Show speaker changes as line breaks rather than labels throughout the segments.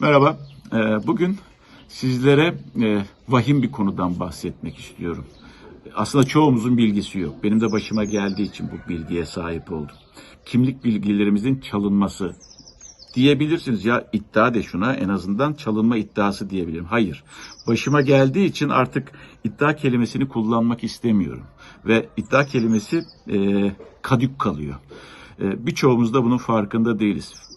Merhaba. Ee, Bugün sizlere e, vahim bir konudan bahsetmek istiyorum. Aslında çoğumuzun bilgisi yok. Benim de başıma geldiği için bu bilgiye sahip oldum. Kimlik bilgilerimizin çalınması diyebilirsiniz ya iddia de şuna en azından çalınma iddiası diyebilirim. Hayır. Başıma geldiği için artık iddia kelimesini kullanmak istemiyorum. Ve iddia kelimesi e, kadük kalıyor. E, birçoğumuz da bunun farkında değiliz.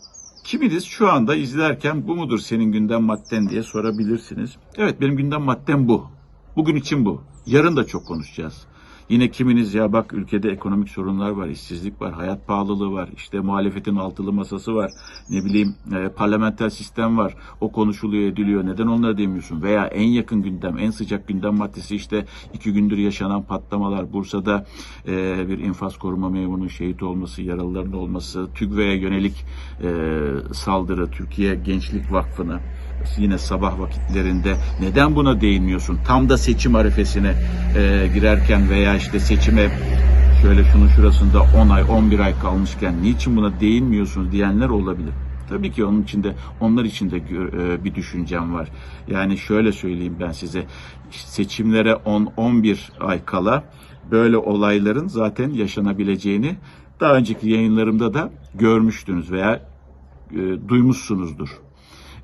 Kiminiz şu anda izlerken bu mudur senin gündem madden diye sorabilirsiniz. Evet benim gündem maddem bu. Bugün için bu. Yarın da çok konuşacağız. Yine kiminiz ya? Bak ülkede ekonomik sorunlar var, işsizlik var, hayat pahalılığı var, işte muhalefetin altılı masası var, ne bileyim e, parlamenter sistem var, o konuşuluyor ediliyor, neden onları demiyorsun? Veya en yakın gündem, en sıcak gündem maddesi işte iki gündür yaşanan patlamalar, Bursa'da e, bir infaz koruma memurunun şehit olması, yaralıların olması, TÜGVE'ye yönelik e, saldırı, Türkiye Gençlik Vakfı'na, yine sabah vakitlerinde neden buna değinmiyorsun? Tam da seçim arifesine e, girerken veya işte seçime şöyle şunun şurasında 10 ay 11 ay kalmışken niçin buna değinmiyorsunuz diyenler olabilir. Tabii ki onun içinde onlar için de e, bir düşüncem var. Yani şöyle söyleyeyim ben size seçimlere 10-11 ay kala böyle olayların zaten yaşanabileceğini daha önceki yayınlarımda da görmüştünüz veya e, duymuşsunuzdur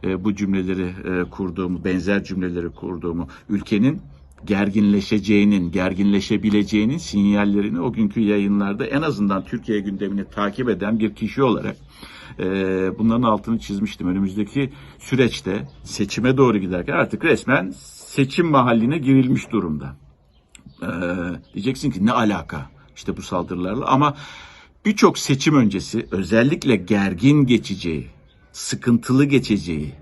e, bu cümleleri e, kurduğumu, benzer cümleleri kurduğumu, ülkenin gerginleşeceğinin, gerginleşebileceğinin sinyallerini o günkü yayınlarda en azından Türkiye gündemini takip eden bir kişi olarak e, bunların altını çizmiştim. Önümüzdeki süreçte seçime doğru giderken artık resmen seçim mahalline girilmiş durumda. Ee, diyeceksin ki ne alaka işte bu saldırılarla ama birçok seçim öncesi özellikle gergin geçeceği, sıkıntılı geçeceği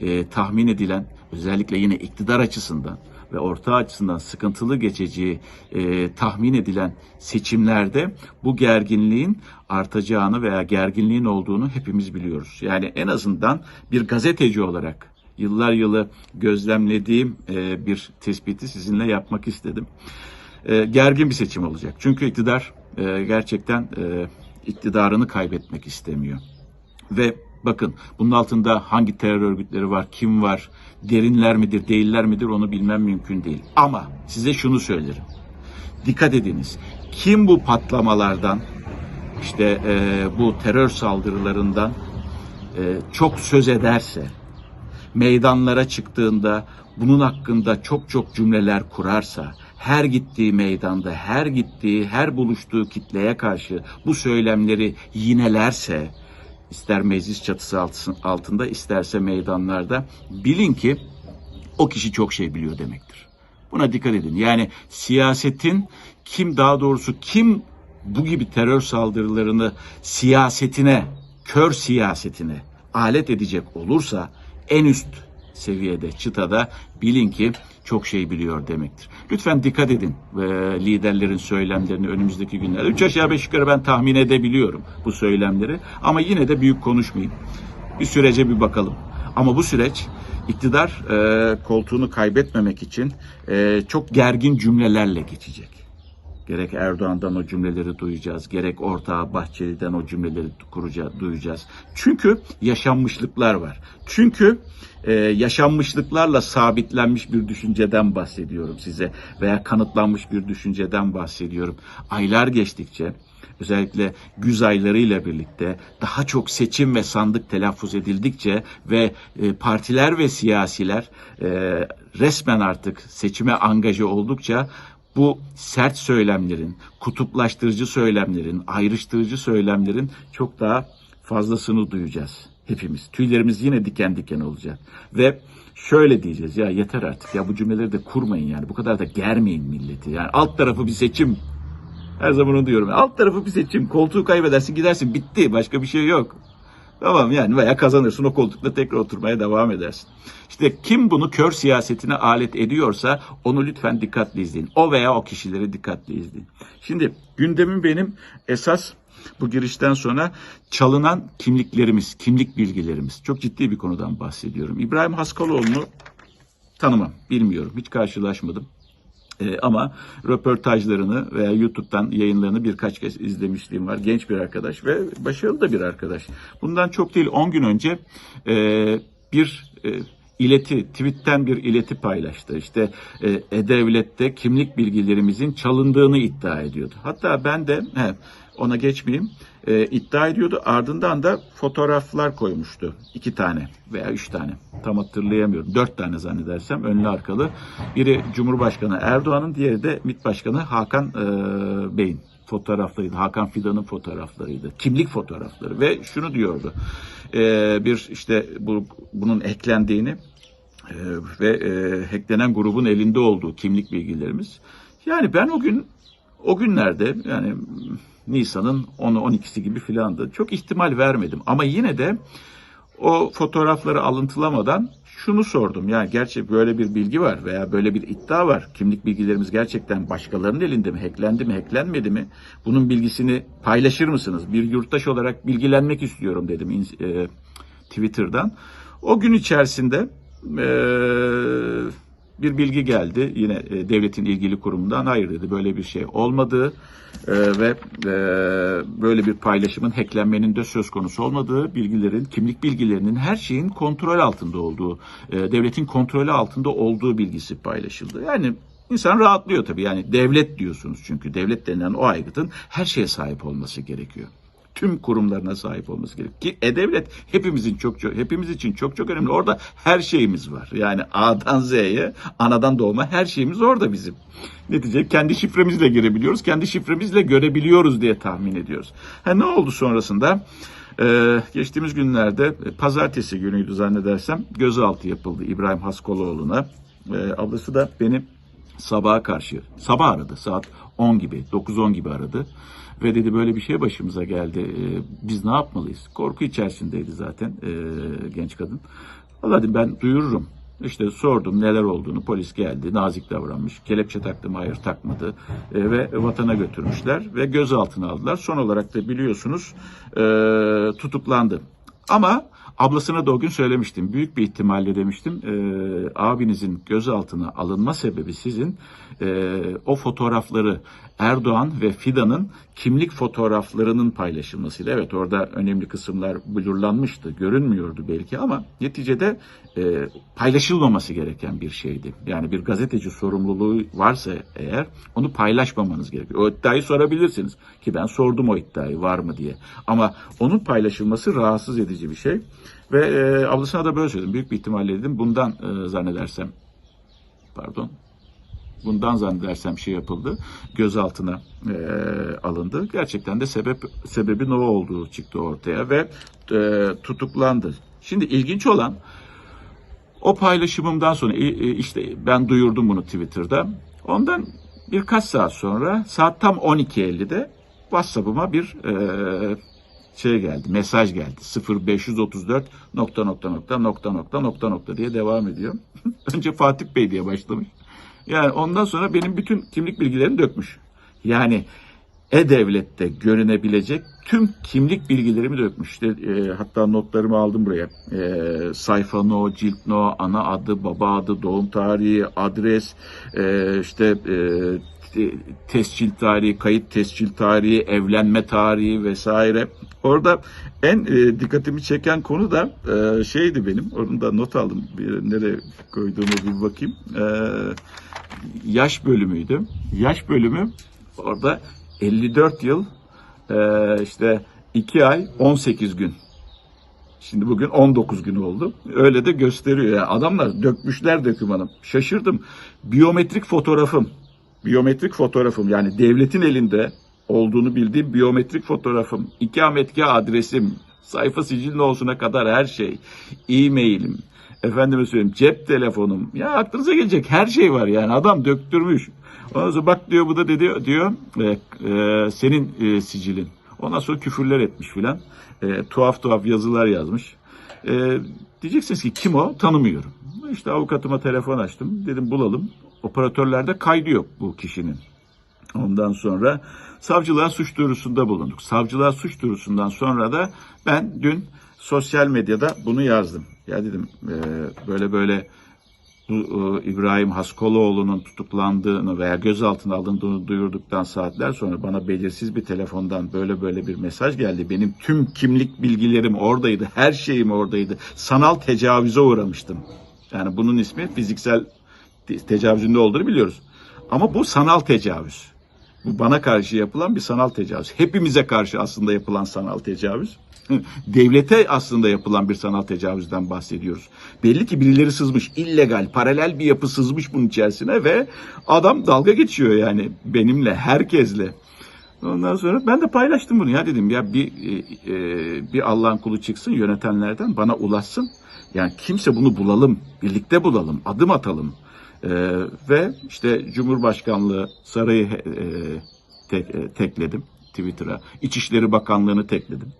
e, tahmin edilen özellikle yine iktidar açısından ve orta açısından sıkıntılı geçeceği e, tahmin edilen seçimlerde bu gerginliğin artacağını veya gerginliğin olduğunu hepimiz biliyoruz. Yani en azından bir gazeteci olarak yıllar yılı gözlemlediğim e, bir tespiti sizinle yapmak istedim. E, gergin bir seçim olacak. Çünkü iktidar e, gerçekten e, iktidarını kaybetmek istemiyor. Ve bakın bunun altında hangi terör örgütleri var, kim var, derinler midir, değiller midir onu bilmem mümkün değil. Ama size şunu söylerim. Dikkat ediniz. Kim bu patlamalardan, işte e, bu terör saldırılarından e, çok söz ederse, meydanlara çıktığında bunun hakkında çok çok cümleler kurarsa, her gittiği meydanda, her gittiği, her buluştuğu kitleye karşı bu söylemleri yinelerse, ister meclis çatısı altı- altında, isterse meydanlarda, bilin ki o kişi çok şey biliyor demektir. Buna dikkat edin. Yani siyasetin kim daha doğrusu kim bu gibi terör saldırılarını siyasetine, kör siyasetine alet edecek olursa en üst seviyede, çıtada bilin ki çok şey biliyor demektir. Lütfen dikkat edin e, liderlerin söylemlerini önümüzdeki günlerde. Üç aşağı beş yukarı ben tahmin edebiliyorum bu söylemleri ama yine de büyük konuşmayayım. Bir sürece bir bakalım. Ama bu süreç iktidar e, koltuğunu kaybetmemek için e, çok gergin cümlelerle geçecek. Gerek Erdoğan'dan o cümleleri duyacağız, gerek ortağı Bahçeli'den o cümleleri kuracağız, duyacağız. Çünkü yaşanmışlıklar var. Çünkü e, yaşanmışlıklarla sabitlenmiş bir düşünceden bahsediyorum size veya kanıtlanmış bir düşünceden bahsediyorum. Aylar geçtikçe özellikle güz aylarıyla birlikte daha çok seçim ve sandık telaffuz edildikçe ve e, partiler ve siyasiler e, resmen artık seçime angaje oldukça bu sert söylemlerin, kutuplaştırıcı söylemlerin, ayrıştırıcı söylemlerin çok daha fazlasını duyacağız hepimiz. Tüylerimiz yine diken diken olacak. Ve şöyle diyeceğiz ya yeter artık ya bu cümleleri de kurmayın yani bu kadar da germeyin milleti. Yani alt tarafı bir seçim. Her zaman onu diyorum. Alt tarafı bir seçim. Koltuğu kaybedersin gidersin bitti başka bir şey yok. Tamam yani veya kazanırsın o koltukta tekrar oturmaya devam edersin. İşte kim bunu kör siyasetine alet ediyorsa onu lütfen dikkatli izleyin. O veya o kişileri dikkatli izleyin. Şimdi gündemin benim esas bu girişten sonra çalınan kimliklerimiz, kimlik bilgilerimiz. Çok ciddi bir konudan bahsediyorum. İbrahim Haskaloğlu'nu tanımam, bilmiyorum, hiç karşılaşmadım. Ee, ama röportajlarını veya YouTube'dan yayınlarını birkaç kez izlemişliğim var. Genç bir arkadaş ve başarılı da bir arkadaş. Bundan çok değil 10 gün önce e, bir e, ileti, tweetten bir ileti paylaştı. İşte e, E-Devlet'te kimlik bilgilerimizin çalındığını iddia ediyordu. Hatta ben de he, ona geçmeyeyim e, iddia ediyordu. Ardından da fotoğraflar koymuştu. iki tane veya üç tane. Tam hatırlayamıyorum. Dört tane zannedersem önlü arkalı. Biri Cumhurbaşkanı Erdoğan'ın, diğeri de MİT Başkanı Hakan e, Bey'in fotoğraflarıydı. Hakan Fidan'ın fotoğraflarıydı. Kimlik fotoğrafları ve şunu diyordu. E, bir işte bu, bunun eklendiğini e, ve e, hacklenen grubun elinde olduğu kimlik bilgilerimiz. Yani ben o gün o günlerde yani Nisan'ın 10'u 12'si gibi filandı. Çok ihtimal vermedim ama yine de o fotoğrafları alıntılamadan şunu sordum. Yani gerçi böyle bir bilgi var veya böyle bir iddia var. Kimlik bilgilerimiz gerçekten başkalarının elinde mi? Hacklendi mi? Hacklenmedi mi? Bunun bilgisini paylaşır mısınız? Bir yurttaş olarak bilgilenmek istiyorum dedim e, Twitter'dan. O gün içerisinde e, bir bilgi geldi yine e, devletin ilgili kurumundan. Hayır dedi böyle bir şey olmadığı e, ve e, böyle bir paylaşımın hacklenmenin de söz konusu olmadığı, bilgilerin, kimlik bilgilerinin her şeyin kontrol altında olduğu, e, devletin kontrolü altında olduğu bilgisi paylaşıldı. Yani insan rahatlıyor tabii. Yani devlet diyorsunuz çünkü devlet denilen o aygıtın her şeye sahip olması gerekiyor tüm kurumlarına sahip olması gerekiyor. Ki E-Devlet hepimizin çok çok hepimiz için çok çok önemli. Orada her şeyimiz var. Yani A'dan Z'ye, anadan doğma her şeyimiz orada bizim. Netice kendi şifremizle girebiliyoruz, kendi şifremizle görebiliyoruz diye tahmin ediyoruz. Ha ne oldu sonrasında? Ee, geçtiğimiz günlerde e, pazartesi günüydü zannedersem gözaltı yapıldı İbrahim Haskoloğlu'na. Ee, ablası da beni sabaha karşı sabah aradı saat 10 gibi 9-10 gibi aradı ve dedi böyle bir şey başımıza geldi. Ee, biz ne yapmalıyız? Korku içerisindeydi zaten e, genç kadın. Valla dedim ben duyururum. İşte sordum neler olduğunu. Polis geldi nazik davranmış. Kelepçe taktım hayır takmadı. E, ve vatana götürmüşler ve gözaltına aldılar. Son olarak da biliyorsunuz e, tutuklandı. Ama ablasına da o gün söylemiştim. Büyük bir ihtimalle demiştim e, abinizin gözaltına alınma sebebi sizin e, o fotoğrafları Erdoğan ve Fidan'ın kimlik fotoğraflarının paylaşılmasıydı. Evet orada önemli kısımlar blurlanmıştı, görünmüyordu belki ama neticede e, paylaşılmaması gereken bir şeydi. Yani bir gazeteci sorumluluğu varsa eğer onu paylaşmamanız gerekiyor. O iddiayı sorabilirsiniz ki ben sordum o iddiayı var mı diye. Ama onun paylaşılması rahatsız edici bir şey. Ve e, ablasına da böyle söyledim. Büyük bir ihtimalle dedim bundan e, zannedersem pardon bundan zannedersem şey yapıldı. Gözaltına e, alındı. Gerçekten de sebep sebebin o olduğu çıktı ortaya ve e, tutuklandı. Şimdi ilginç olan o paylaşımımdan sonra işte ben duyurdum bunu Twitter'da. Ondan birkaç saat sonra saat tam 12.50'de WhatsApp'ıma bir e, şey geldi, mesaj geldi. 0534 nokta nokta nokta nokta nokta nokta nokta diye devam ediyor. Önce Fatih Bey diye başlamış. Yani ondan sonra benim bütün kimlik bilgilerini dökmüş. Yani e-Devlet'te görünebilecek tüm kimlik bilgilerimi dökmüş. İşte, e, hatta notlarımı aldım buraya. E, sayfa no, cilt no, ana adı, baba adı, doğum tarihi, adres, e, işte e, te- tescil tarihi, kayıt tescil tarihi, evlenme tarihi vesaire. Orada en e, dikkatimi çeken konu da e, şeydi benim. Onu not aldım. Bir, nereye koyduğumu bir bakayım. E, yaş bölümüydü. Yaş bölümü orada 54 yıl işte 2 ay 18 gün. Şimdi bugün 19 gün oldu. Öyle de gösteriyor. Yani adamlar dökmüşler dökümanı. Şaşırdım. Biyometrik fotoğrafım. Biyometrik fotoğrafım yani devletin elinde olduğunu bildiğim biyometrik fotoğrafım. ikametgah adresim. Sayfa sicil olsuna kadar her şey. E-mailim. Efendime söyleyeyim cep telefonum. Ya aklınıza gelecek her şey var yani. Adam döktürmüş. Ondan sonra bak diyor bu da dedi diyor e, e, senin e, sicilin. Ondan sonra küfürler etmiş filan. E, tuhaf tuhaf yazılar yazmış. E, diyeceksiniz ki kim o? Tanımıyorum. İşte avukatıma telefon açtım. Dedim bulalım. Operatörlerde kaydı yok bu kişinin. Ondan sonra savcılığa suç duyurusunda bulunduk. Savcılığa suç duyurusundan sonra da ben dün sosyal medyada bunu yazdım. Ya dedim e, böyle böyle bu e, İbrahim Haskoloğlu'nun tutuklandığını veya gözaltına alındığını duyurduktan saatler sonra bana belirsiz bir telefondan böyle böyle bir mesaj geldi. Benim tüm kimlik bilgilerim oradaydı, her şeyim oradaydı. Sanal tecavüze uğramıştım. Yani bunun ismi fiziksel te- tecavüzün ne olduğunu biliyoruz. Ama bu sanal tecavüz. Bu bana karşı yapılan bir sanal tecavüz. Hepimize karşı aslında yapılan sanal tecavüz. Devlete aslında yapılan bir sanal tecavüzden bahsediyoruz. Belli ki birileri sızmış, illegal, paralel bir yapı sızmış bunun içerisine ve adam dalga geçiyor yani benimle, herkesle. Ondan sonra ben de paylaştım bunu ya dedim ya bir e, e, bir Allah'ın kulu çıksın yönetenlerden bana ulaşsın. Yani kimse bunu bulalım, birlikte bulalım, adım atalım. E, ve işte Cumhurbaşkanlığı sarayı e, tek, e, tekledim Twitter'a. İçişleri Bakanlığı'nı tekledim.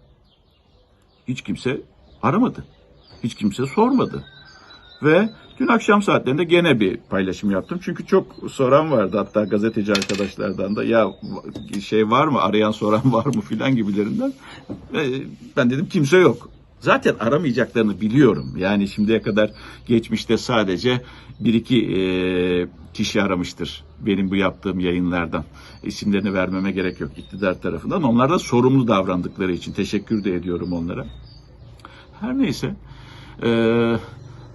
Hiç kimse aramadı. Hiç kimse sormadı. Ve dün akşam saatlerinde gene bir paylaşım yaptım. Çünkü çok soran vardı hatta gazeteci arkadaşlardan da ya şey var mı arayan soran var mı filan gibilerinden. Ben dedim kimse yok. Zaten aramayacaklarını biliyorum. Yani şimdiye kadar geçmişte sadece bir iki e, kişi aramıştır benim bu yaptığım yayınlardan. İsimlerini vermeme gerek yok iktidar tarafından. Onlar da sorumlu davrandıkları için teşekkür de ediyorum onlara. Her neyse. Ee,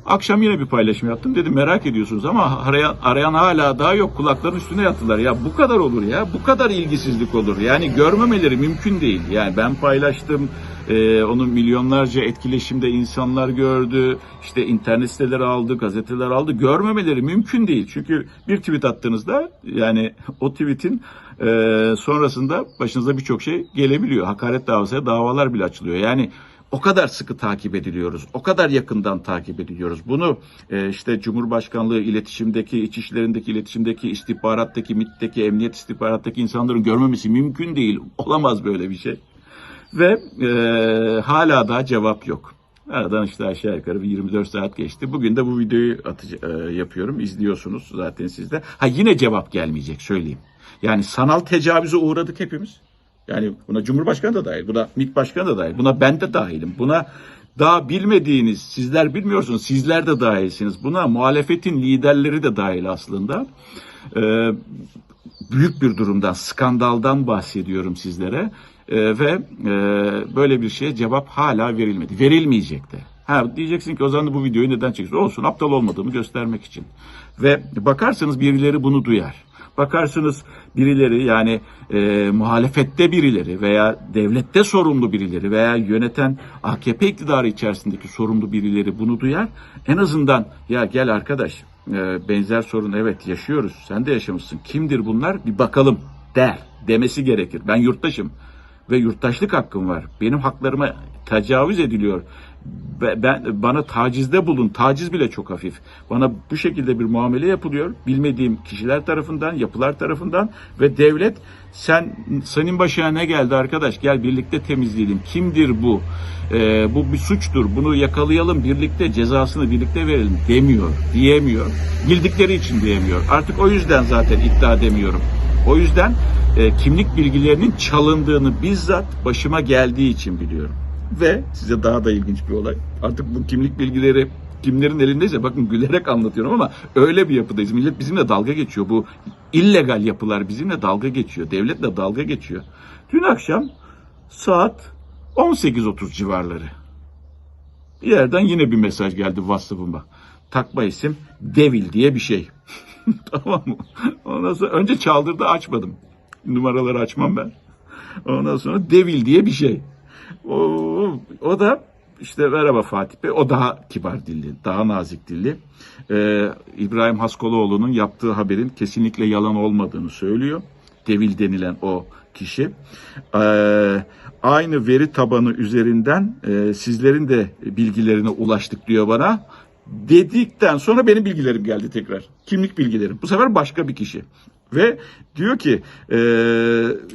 akşam yine bir paylaşım yaptım. Dedim merak ediyorsunuz ama arayan, arayan hala daha yok. Kulakların üstüne yattılar. Ya bu kadar olur ya. Bu kadar ilgisizlik olur. Yani görmemeleri mümkün değil. Yani ben paylaştım. Ee, onun milyonlarca etkileşimde insanlar gördü. İşte internet siteleri aldı, gazeteler aldı. Görmemeleri mümkün değil. Çünkü bir tweet attığınızda yani o tweetin e, sonrasında başınıza birçok şey gelebiliyor. Hakaret davası, davalar bile açılıyor. Yani o kadar sıkı takip ediliyoruz. O kadar yakından takip ediliyoruz. Bunu e, işte Cumhurbaşkanlığı iletişimdeki, içişlerindeki iletişimdeki, istihbarattaki, MİT'teki, emniyet istihbarattaki insanların görmemesi mümkün değil. Olamaz böyle bir şey. Ve e, hala da cevap yok. Aradan işte aşağı yukarı bir 24 saat geçti. Bugün de bu videoyu atıcı- e, yapıyorum. İzliyorsunuz zaten siz de. Ha yine cevap gelmeyecek söyleyeyim. Yani sanal tecavüze uğradık hepimiz. Yani buna Cumhurbaşkanı da dahil, buna MİT Başkanı da dahil, buna ben de dahilim. Buna daha bilmediğiniz, sizler bilmiyorsunuz, sizler de dahilsiniz. Buna muhalefetin liderleri de dahil aslında. Ee, büyük bir durumdan, skandaldan bahsediyorum sizlere. Ee, ve e, böyle bir şeye cevap hala verilmedi. Verilmeyecek de. Ha, diyeceksin ki o zaman bu videoyu neden çekiyorsun? Olsun aptal olmadığımı göstermek için. Ve bakarsanız birileri bunu duyar. Bakarsınız birileri yani e, muhalefette birileri veya devlette sorumlu birileri veya yöneten AKP iktidarı içerisindeki sorumlu birileri bunu duyar. En azından ya gel arkadaş e, benzer sorun evet yaşıyoruz sen de yaşamışsın kimdir bunlar bir bakalım der demesi gerekir. Ben yurttaşım ve yurttaşlık hakkım var. Benim haklarıma tecavüz ediliyor. Be- Ben bana tacizde bulun. Taciz bile çok hafif. Bana bu şekilde bir muamele yapılıyor. Bilmediğim kişiler tarafından, yapılar tarafından ve devlet sen senin başına ne geldi arkadaş? Gel birlikte temizleyelim. Kimdir bu? Ee, bu bir suçtur. Bunu yakalayalım, birlikte cezasını birlikte verelim demiyor, diyemiyor. Bildikleri için diyemiyor. Artık o yüzden zaten iddia demiyorum. O yüzden e, kimlik bilgilerinin çalındığını bizzat başıma geldiği için biliyorum. Ve size daha da ilginç bir olay. Artık bu kimlik bilgileri kimlerin elindeyse bakın gülerek anlatıyorum ama öyle bir yapıdayız. Millet bizimle dalga geçiyor. Bu illegal yapılar bizimle dalga geçiyor. Devletle dalga geçiyor. Dün akşam saat 18.30 civarları. Bir yerden yine bir mesaj geldi WhatsApp'ıma. Takma isim Devil diye bir şey. tamam mı? Ondan sonra önce çaldırdı açmadım. Numaraları açmam ben. Ondan sonra Devil diye bir şey. O, o da işte merhaba Fatih Bey. O daha kibar dilli, daha nazik dilli. Ee, İbrahim Haskoloğlu'nun yaptığı haberin kesinlikle yalan olmadığını söylüyor. Devil denilen o kişi. Ee, aynı veri tabanı üzerinden e, sizlerin de bilgilerine ulaştık diyor bana. Dedikten sonra benim bilgilerim geldi tekrar. Kimlik bilgilerim. Bu sefer başka bir kişi. Ve diyor ki e,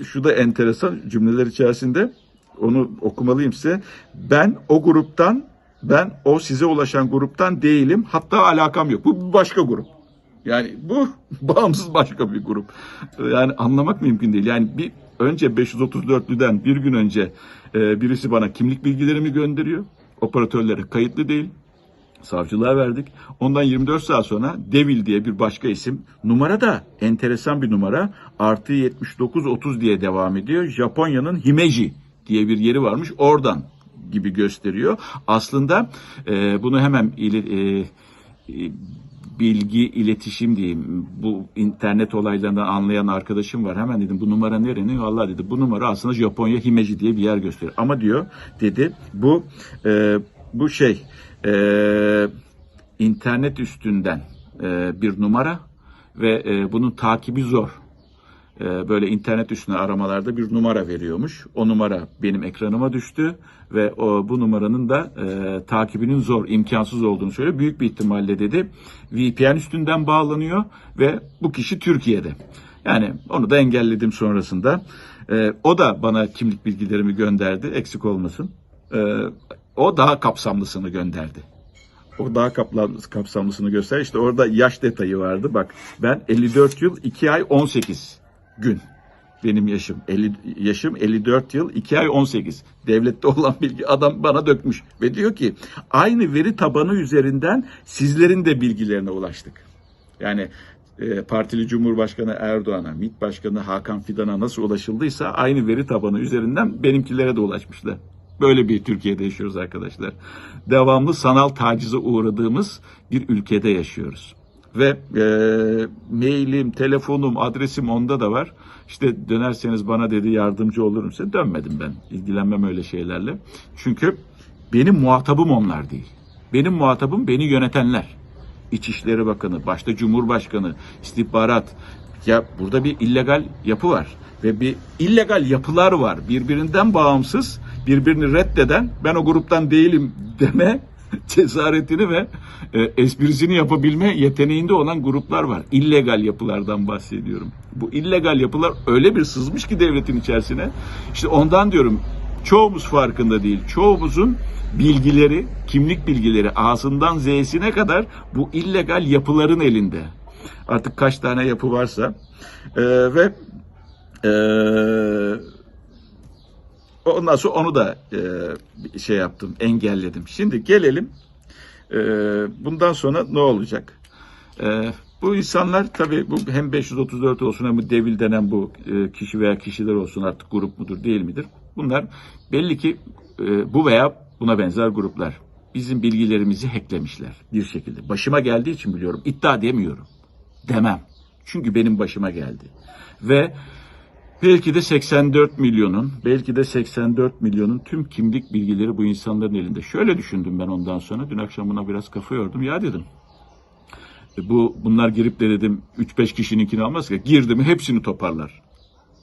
şu da enteresan cümleler içerisinde onu okumalıyım size. Ben o gruptan ben o size ulaşan gruptan değilim. Hatta alakam yok. Bu başka grup. Yani bu bağımsız başka bir grup. Yani anlamak mümkün değil. Yani bir önce 534'lüden bir gün önce e, birisi bana kimlik bilgilerimi gönderiyor. Operatörlere kayıtlı değil. Savcılığa verdik. Ondan 24 saat sonra Devil diye bir başka isim. Numara da enteresan bir numara. Artı 7930 diye devam ediyor. Japonya'nın Himeji diye bir yeri varmış. Oradan gibi gösteriyor. Aslında e, bunu hemen ili, e, e, bilgi iletişim diyeyim. Bu internet olaylarından anlayan arkadaşım var. Hemen dedim bu numara nerenin? Vallahi dedi bu numara aslında Japonya Himeji diye bir yer gösteriyor. Ama diyor dedi bu e, bu şey e, internet üstünden e, bir numara ve e, bunun takibi zor. E, böyle internet üstüne aramalarda bir numara veriyormuş. O numara benim ekranıma düştü ve o, bu numaranın da e, takibinin zor, imkansız olduğunu söylüyor. Büyük bir ihtimalle dedi VPN üstünden bağlanıyor ve bu kişi Türkiye'de. Yani onu da engelledim sonrasında. E, o da bana kimlik bilgilerimi gönderdi, eksik olmasın. E, o daha kapsamlısını gönderdi. O daha kapsamlısını göster. İşte orada yaş detayı vardı. Bak ben 54 yıl 2 ay 18 gün. Benim yaşım 50 yaşım 54 yıl 2 ay 18. Devlette olan bilgi adam bana dökmüş ve diyor ki aynı veri tabanı üzerinden sizlerin de bilgilerine ulaştık. Yani e, partili Cumhurbaşkanı Erdoğan'a, MİT Başkanı Hakan Fidan'a nasıl ulaşıldıysa aynı veri tabanı üzerinden benimkilere de ulaşmışlar. Böyle bir Türkiye'de yaşıyoruz arkadaşlar. Devamlı sanal tacize uğradığımız bir ülkede yaşıyoruz. Ve e, mailim, telefonum, adresim onda da var. İşte dönerseniz bana dedi yardımcı olurum size. Dönmedim ben. İlgilenmem öyle şeylerle. Çünkü benim muhatabım onlar değil. Benim muhatabım beni yönetenler. İçişleri Bakanı, başta Cumhurbaşkanı, istihbarat. Ya burada bir illegal yapı var ve bir illegal yapılar var. Birbirinden bağımsız, birbirini reddeden, ben o gruptan değilim deme cesaretini ve e, esprisini yapabilme yeteneğinde olan gruplar var. İllegal yapılardan bahsediyorum. Bu illegal yapılar öyle bir sızmış ki devletin içerisine. İşte ondan diyorum çoğumuz farkında değil. Çoğumuzun bilgileri, kimlik bilgileri ağzından Z'sine kadar bu illegal yapıların elinde. Artık kaç tane yapı varsa e, ve e, ondan sonra onu da e, şey yaptım, engelledim. Şimdi gelelim e, bundan sonra ne olacak? E, bu insanlar tabii bu hem 534 olsun hem devil denen bu e, kişi veya kişiler olsun artık grup mudur değil midir? Bunlar belli ki e, bu veya buna benzer gruplar bizim bilgilerimizi hacklemişler bir şekilde. Başıma geldiği için biliyorum. İddia demiyorum. Demem. Çünkü benim başıma geldi. Ve belki de 84 milyonun, belki de 84 milyonun tüm kimlik bilgileri bu insanların elinde. Şöyle düşündüm ben ondan sonra. Dün akşam buna biraz kafa yordum. Ya dedim. e, Bu bunlar girip de dedim 3-5 kişininkini almaz ki. Girdi mi hepsini toparlar.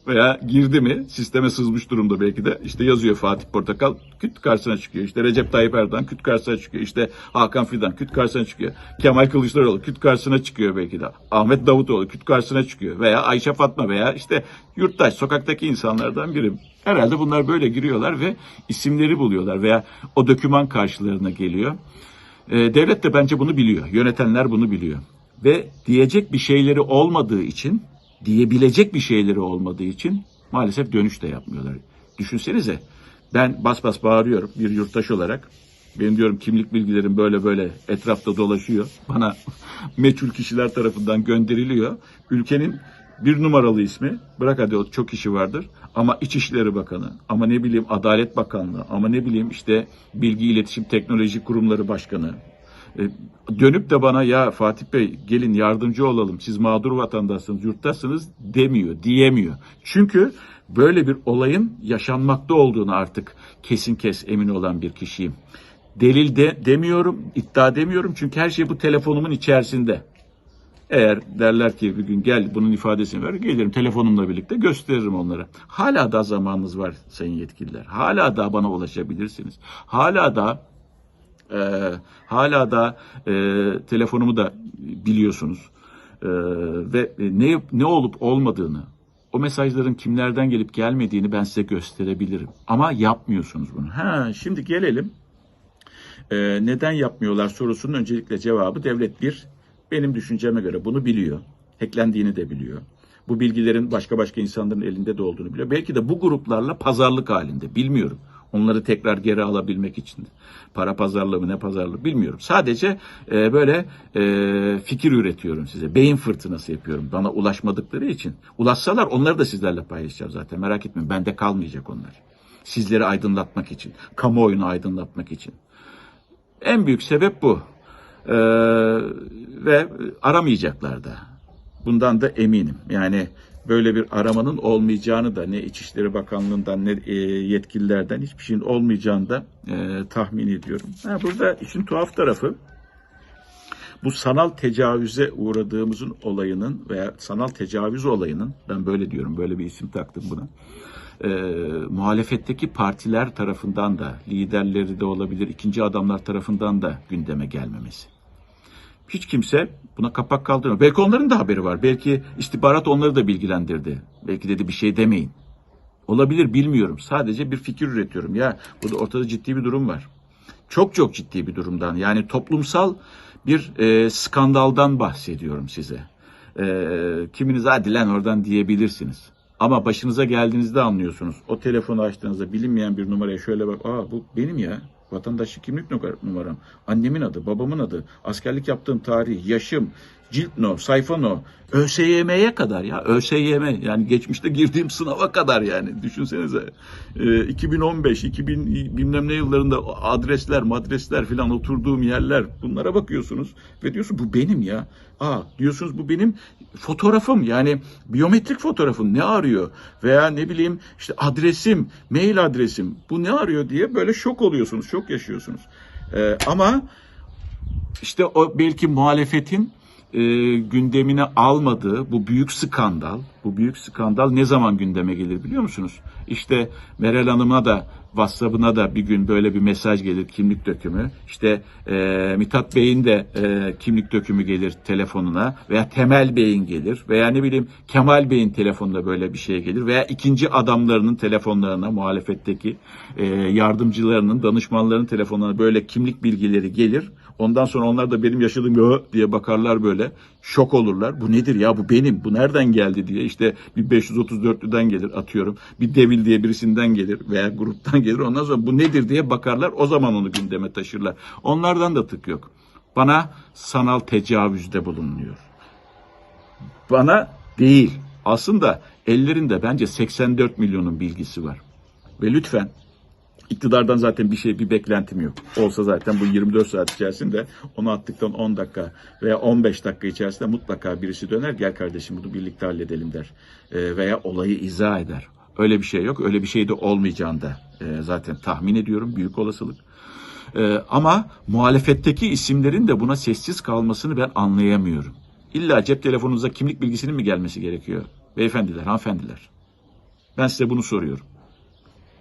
Veya girdi mi sisteme sızmış durumda belki de işte yazıyor Fatih Portakal küt karşısına çıkıyor. İşte Recep Tayyip Erdoğan küt karşısına çıkıyor. İşte Hakan Fidan küt karşısına çıkıyor. Kemal Kılıçdaroğlu küt karşısına çıkıyor belki de. Ahmet Davutoğlu küt karşısına çıkıyor. Veya Ayşe Fatma veya işte yurttaş sokaktaki insanlardan biri. Herhalde bunlar böyle giriyorlar ve isimleri buluyorlar veya o döküman karşılarına geliyor. Ee, devlet de bence bunu biliyor. Yönetenler bunu biliyor. Ve diyecek bir şeyleri olmadığı için, diyebilecek bir şeyleri olmadığı için maalesef dönüş de yapmıyorlar. Düşünsenize ben bas bas bağırıyorum bir yurttaş olarak. Benim diyorum kimlik bilgilerim böyle böyle etrafta dolaşıyor. Bana meçhul kişiler tarafından gönderiliyor. Ülkenin bir numaralı ismi, bırak hadi o çok kişi vardır. Ama İçişleri Bakanı, ama ne bileyim Adalet Bakanlığı, ama ne bileyim işte Bilgi İletişim Teknoloji Kurumları Başkanı, dönüp de bana ya Fatih Bey gelin yardımcı olalım siz mağdur vatandaşsınız yurttaşsınız demiyor diyemiyor. Çünkü böyle bir olayın yaşanmakta olduğunu artık kesin kes emin olan bir kişiyim. Delil de demiyorum iddia demiyorum çünkü her şey bu telefonumun içerisinde. Eğer derler ki bir gün gel bunun ifadesini ver gelirim telefonumla birlikte gösteririm onlara. Hala da zamanınız var sayın yetkililer. Hala da bana ulaşabilirsiniz. Hala da ee, hala da e, telefonumu da biliyorsunuz Ee, ve ne ne olup olmadığını, o mesajların kimlerden gelip gelmediğini ben size gösterebilirim. Ama yapmıyorsunuz bunu. Ha, şimdi gelelim. Ee, neden yapmıyorlar sorusunun öncelikle cevabı devlet bir. Benim düşünceme göre bunu biliyor. Hacklendiğini de biliyor. Bu bilgilerin başka başka insanların elinde de olduğunu biliyor. Belki de bu gruplarla pazarlık halinde bilmiyorum. Onları tekrar geri alabilmek için. Para pazarlığı mı ne pazarlığı bilmiyorum. Sadece e, böyle e, fikir üretiyorum size. Beyin fırtınası yapıyorum bana ulaşmadıkları için. Ulaşsalar onları da sizlerle paylaşacağım zaten merak etmeyin. Bende kalmayacak onlar. Sizleri aydınlatmak için. Kamuoyunu aydınlatmak için. En büyük sebep bu. Ee, ve aramayacaklar da. Bundan da eminim. Yani böyle bir aramanın olmayacağını da ne İçişleri Bakanlığı'ndan ne e, yetkililerden hiçbir şeyin olmayacağını da e, tahmin ediyorum. Ha, burada işin tuhaf tarafı bu sanal tecavüze uğradığımızın olayının veya sanal tecavüz olayının ben böyle diyorum böyle bir isim taktım buna e, muhalefetteki partiler tarafından da liderleri de olabilir ikinci adamlar tarafından da gündeme gelmemesi. Hiç kimse buna kapak kaldırmıyor. Belki onların da haberi var. Belki istihbarat onları da bilgilendirdi. Belki dedi bir şey demeyin. Olabilir bilmiyorum. Sadece bir fikir üretiyorum. Ya burada ortada ciddi bir durum var. Çok çok ciddi bir durumdan. Yani toplumsal bir e, skandaldan bahsediyorum size. E, kiminiz hadi lan oradan diyebilirsiniz. Ama başınıza geldiğinizde anlıyorsunuz. O telefonu açtığınızda bilinmeyen bir numaraya şöyle bak. Aa bu benim ya. Vatandaşlık kimlik numaram. Annemin adı, babamın adı, askerlik yaptığım tarih, yaşım, cilt no, sayfa no, ÖSYM'ye kadar ya. ÖSYM yani geçmişte girdiğim sınava kadar yani. Düşünsenize. Ee, 2015, 2000 bilmem ne yıllarında adresler, madresler filan oturduğum yerler bunlara bakıyorsunuz ve diyorsun bu benim ya. Aa diyorsunuz bu benim fotoğrafım yani biyometrik fotoğrafım ne arıyor veya ne bileyim işte adresim, mail adresim bu ne arıyor diye böyle şok oluyorsunuz, şok yaşıyorsunuz. Ee, ama işte o belki muhalefetin e, gündemine almadığı bu büyük skandal, bu büyük skandal ne zaman gündeme gelir biliyor musunuz? İşte Meral Hanım'a da WhatsApp'ına da bir gün böyle bir mesaj gelir kimlik dökümü. İşte e, Mithat Bey'in de e, kimlik dökümü gelir telefonuna veya Temel Bey'in gelir veya ne bileyim Kemal Bey'in telefonuna böyle bir şey gelir veya ikinci adamlarının telefonlarına muhalefetteki e, yardımcılarının, danışmanlarının telefonlarına böyle kimlik bilgileri gelir. Ondan sonra onlar da benim yaşadığım "Yo" diye bakarlar böyle. Şok olurlar. Bu nedir ya bu benim. Bu nereden geldi diye. İşte bir 534'lüden gelir atıyorum. Bir Devil diye birisinden gelir veya gruptan gelir. Ondan sonra bu nedir diye bakarlar. O zaman onu gündeme taşırlar. Onlardan da tık yok. Bana sanal tecavüzde bulunuyor. Bana değil. Aslında ellerinde bence 84 milyonun bilgisi var. Ve lütfen İktidardan zaten bir şey, bir beklentim yok. Olsa zaten bu 24 saat içerisinde onu attıktan 10 dakika veya 15 dakika içerisinde mutlaka birisi döner. Gel kardeşim bunu birlikte halledelim der. E, veya olayı izah eder. Öyle bir şey yok. Öyle bir şey de olmayacağını da e, zaten tahmin ediyorum. Büyük olasılık. E, ama muhalefetteki isimlerin de buna sessiz kalmasını ben anlayamıyorum. İlla cep telefonunuza kimlik bilgisinin mi gelmesi gerekiyor? Beyefendiler, hanımefendiler. Ben size bunu soruyorum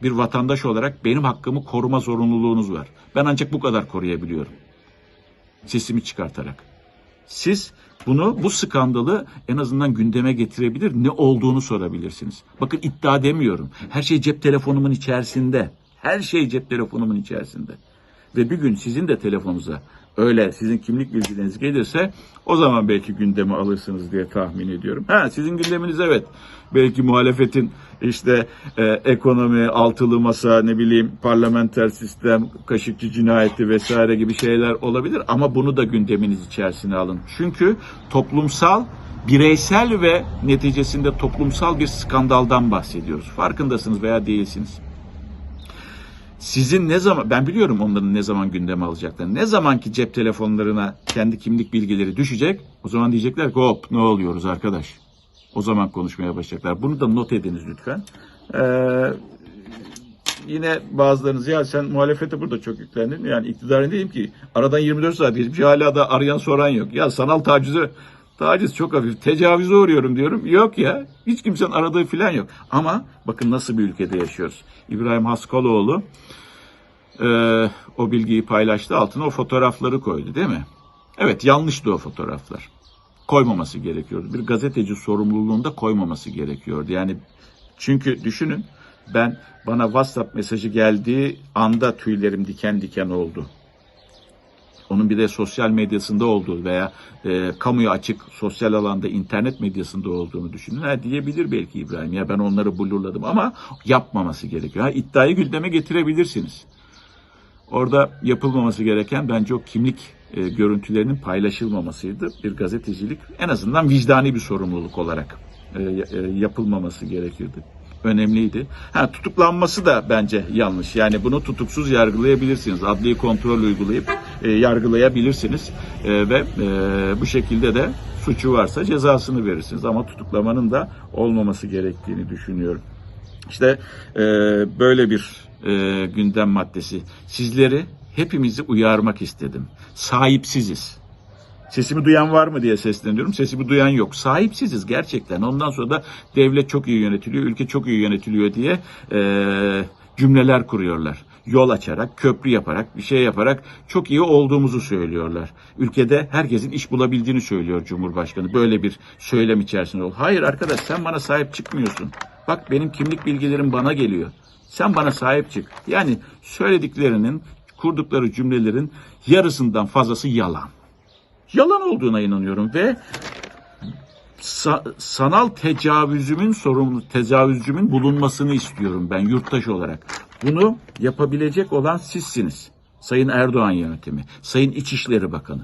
bir vatandaş olarak benim hakkımı koruma zorunluluğunuz var. Ben ancak bu kadar koruyabiliyorum. Sesimi çıkartarak. Siz bunu, bu skandalı en azından gündeme getirebilir, ne olduğunu sorabilirsiniz. Bakın iddia demiyorum. Her şey cep telefonumun içerisinde. Her şey cep telefonumun içerisinde. Ve bir gün sizin de telefonunuza öyle sizin kimlik bilgileriniz gelirse o zaman belki gündeme alırsınız diye tahmin ediyorum. Ha sizin gündeminiz evet. Belki muhalefetin işte e, ekonomi, altılı masa, ne bileyim parlamenter sistem, kaşıkçı cinayeti vesaire gibi şeyler olabilir ama bunu da gündeminiz içerisine alın. Çünkü toplumsal bireysel ve neticesinde toplumsal bir skandaldan bahsediyoruz. Farkındasınız veya değilsiniz. Sizin ne zaman, ben biliyorum onların ne zaman gündeme alacaklarını. Ne zaman ki cep telefonlarına kendi kimlik bilgileri düşecek, o zaman diyecekler ki hop ne oluyoruz arkadaş. O zaman konuşmaya başlayacaklar. Bunu da not ediniz lütfen. Ee, yine bazılarınız ya sen muhalefete burada çok yüklendin. Yani iktidarın diyeyim ki aradan 24 saat geçmiş hala da arayan soran yok. Ya sanal tacize taciz çok hafif. Tecavüze uğruyorum diyorum. Yok ya. Hiç kimsenin aradığı falan yok. Ama bakın nasıl bir ülkede yaşıyoruz. İbrahim Haskaloğlu e, o bilgiyi paylaştı. Altına o fotoğrafları koydu değil mi? Evet yanlıştı o fotoğraflar. Koymaması gerekiyordu. Bir gazeteci sorumluluğunda koymaması gerekiyordu. Yani çünkü düşünün ben bana WhatsApp mesajı geldiği anda tüylerim diken diken oldu. Onun bir de sosyal medyasında olduğu veya e, kamuya açık sosyal alanda internet medyasında olduğunu düşünün. Ha, diyebilir belki İbrahim ya ben onları blurladım ama yapmaması gerekiyor. Ha, iddiayı gündeme getirebilirsiniz. Orada yapılmaması gereken bence o kimlik e, görüntülerinin paylaşılmamasıydı. Bir gazetecilik en azından vicdani bir sorumluluk olarak e, e, yapılmaması gerekirdi. Önemliydi. Ha, tutuklanması da bence yanlış. Yani bunu tutuksuz yargılayabilirsiniz. Adli kontrol uygulayıp e, yargılayabilirsiniz. E, ve e, bu şekilde de suçu varsa cezasını verirsiniz. Ama tutuklamanın da olmaması gerektiğini düşünüyorum. İşte e, böyle bir e, gündem maddesi. Sizleri hepimizi uyarmak istedim. Sahipsiziz. Sesimi duyan var mı diye sesleniyorum. Sesimi duyan yok. Sahipsiziz gerçekten. Ondan sonra da devlet çok iyi yönetiliyor, ülke çok iyi yönetiliyor diye e, cümleler kuruyorlar. Yol açarak, köprü yaparak, bir şey yaparak çok iyi olduğumuzu söylüyorlar. Ülkede herkesin iş bulabildiğini söylüyor Cumhurbaşkanı. Böyle bir söylem içerisinde ol. Hayır arkadaş sen bana sahip çıkmıyorsun. Bak benim kimlik bilgilerim bana geliyor. Sen bana sahip çık. Yani söylediklerinin, kurdukları cümlelerin yarısından fazlası yalan yalan olduğuna inanıyorum ve sa- sanal tecavüzümün sorumlu tecavüzcümün bulunmasını istiyorum ben yurttaş olarak. Bunu yapabilecek olan sizsiniz. Sayın Erdoğan yönetimi, Sayın İçişleri Bakanı.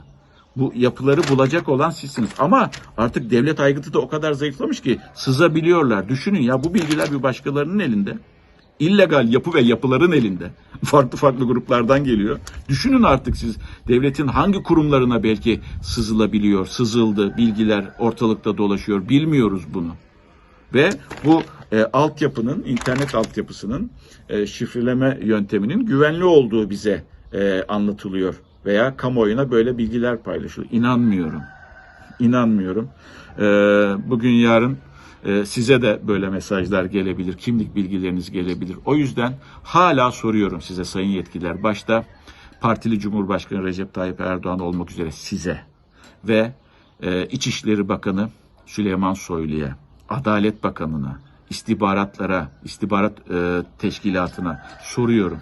Bu yapıları bulacak olan sizsiniz. Ama artık devlet aygıtı da o kadar zayıflamış ki sızabiliyorlar. Düşünün ya bu bilgiler bir başkalarının elinde illegal yapı ve yapıların elinde. Farklı farklı gruplardan geliyor. Düşünün artık siz devletin hangi kurumlarına belki sızılabiliyor, sızıldı, bilgiler ortalıkta dolaşıyor. Bilmiyoruz bunu. Ve bu e, altyapının, internet altyapısının e, şifreleme yönteminin güvenli olduğu bize e, anlatılıyor. Veya kamuoyuna böyle bilgiler paylaşılıyor. İnanmıyorum. İnanmıyorum. E, bugün yarın ee, size de böyle mesajlar gelebilir, kimlik bilgileriniz gelebilir. O yüzden hala soruyorum size sayın yetkililer, başta partili Cumhurbaşkanı Recep Tayyip Erdoğan olmak üzere size ve e, İçişleri Bakanı Süleyman Soylu'ya, Adalet Bakanı'na, istihbaratlara, istihbarat e, teşkilatına soruyorum.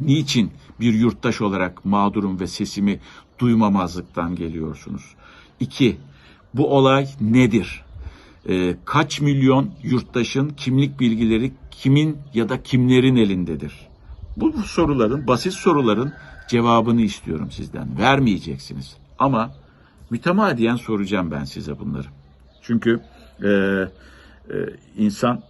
Niçin bir yurttaş olarak mağdurum ve sesimi duymamazlıktan geliyorsunuz? İki, bu olay nedir? E, kaç milyon yurttaşın kimlik bilgileri kimin ya da kimlerin elindedir? Bu soruların, basit soruların cevabını istiyorum sizden. Vermeyeceksiniz. Ama mütemadiyen soracağım ben size bunları. Çünkü e, e, insan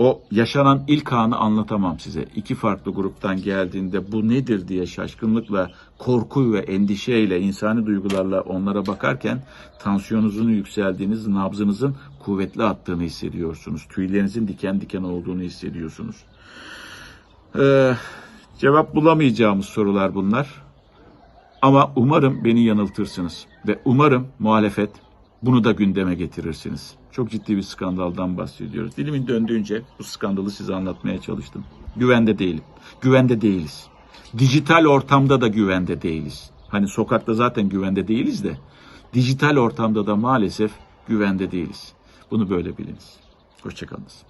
o yaşanan ilk anı anlatamam size. İki farklı gruptan geldiğinde bu nedir diye şaşkınlıkla, korku ve endişeyle, insani duygularla onlara bakarken tansiyonunuzun yükseldiğiniz, nabzınızın kuvvetli attığını hissediyorsunuz. Tüylerinizin diken diken olduğunu hissediyorsunuz. Ee, cevap bulamayacağımız sorular bunlar. Ama umarım beni yanıltırsınız ve umarım muhalefet bunu da gündeme getirirsiniz. Çok ciddi bir skandaldan bahsediyoruz. Dilimin döndüğünce bu skandalı size anlatmaya çalıştım. Güvende değilim. Güvende değiliz. Dijital ortamda da güvende değiliz. Hani sokakta zaten güvende değiliz de dijital ortamda da maalesef güvende değiliz. Bunu böyle biliniz. Hoşçakalınız.